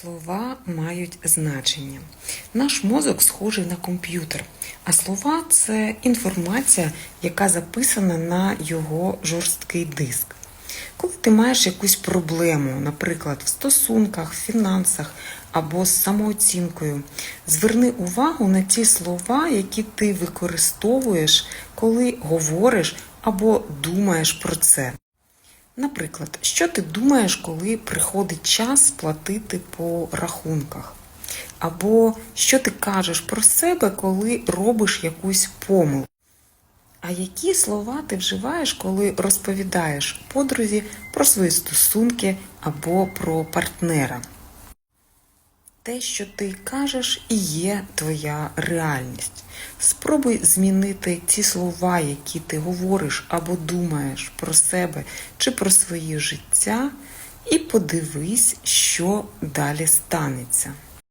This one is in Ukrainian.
Слова мають значення. Наш мозок схожий на комп'ютер, а слова це інформація, яка записана на його жорсткий диск. Коли ти маєш якусь проблему, наприклад, в стосунках, фінансах або з самооцінкою, зверни увагу на ті слова, які ти використовуєш, коли говориш або думаєш про це. Наприклад, що ти думаєш, коли приходить час платити по рахунках? Або що ти кажеш про себе, коли робиш якусь помилку? А які слова ти вживаєш, коли розповідаєш подрузі про свої стосунки або про партнера? Те, що ти кажеш, і є твоя реальність. Спробуй змінити ті слова, які ти говориш або думаєш про себе чи про своє життя, і подивись, що далі станеться.